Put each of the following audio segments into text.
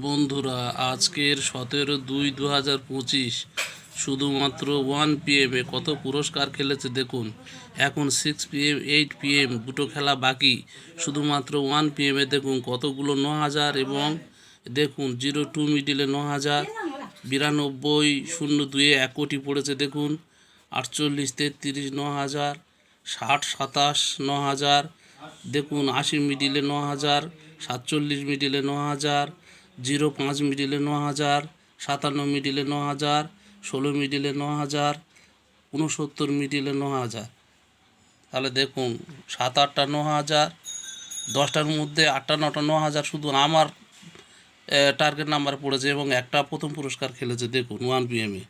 বন্ধুরা, আজকের সতেরো দুই দু হাজার পঁচিশ, শুধুমাত্র ওয়ান পিএমে কত পুরস্কার খেলেছে দেখুন। এখন সিক্স পিএম এইট পিএম দুটো খেলা বাকি। শুধুমাত্র ওয়ান পিএমে দেখুন কতগুলো ন হাজার এবং দেখুন জিরো টু মিডিলে ন হাজার বিরানব্বই শূন্য দুয়ে এক কোটি পড়েছে দেখুন, আটচল্লিশ তেত্রিশ ন হাজার ষাট সাতাশ ন হাজার দেখুন আশি মিডিলে ন হাজার সাতচল্লিশ মিডিলে ন হাজার জিরো পাঁচ মিডিলে ন হাজার সাতান্ন মিডিলে ন হাজার ষোলো মিডিলে ন হাজার উনসত্তর মিডিলে ন হাজার তাহলে দেখুন, সাত আটটা ন হাজার দশটার মধ্যে আটটা, নটা ন হাজার শুধু আমার টার্গেট নাম্বার পড়েছে এবং একটা প্রথম পুরস্কার খেলেছে, দেখুন, ওয়ান পিএমে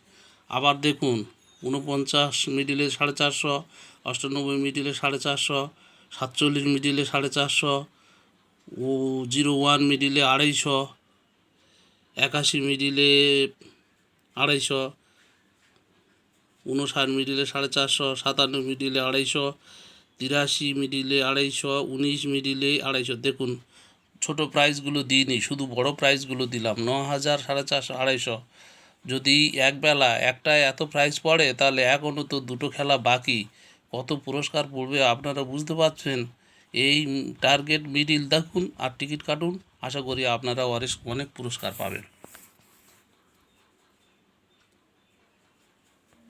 আবার দেখুন উনপঞ্চাশ মিডিলে সাড়ে চারশো, অষ্টানব্বই মিডিলে সাড়ে চারশো, সাতচল্লিশ মিডিলে সাড়ে চারশো, ও, জিরো ওয়ান মিডিলে আড়াইশো একাশি মিডিলে আড়াইশো, উনষাট মিডিলে সাড়ে চারশো, সাতান্ন মিডিলে আড়াইশো, তিরাশি মিডিলে আড়াইশো, উনিশ মিডিলে আড়াইশো। দেখুন, ছোট প্রাইজগুলো দিইনি, শুধু বড় প্রাইজগুলো দিলাম ন হাজার সাড়ে চারশো, আড়াইশো। যদি একবেলা একটায় এত প্রাইজ পড়ে, তাহলে এখনও তো দুটো খেলা বাকি। কত পুরস্কার পড়বে আপনারা বুঝতে পারছেন? এই টার্গেট মিডিল দেখুন আর টিকিট কাটুন। আশা করি আপনারা অনেক অনেক পুরস্কার পাবেন।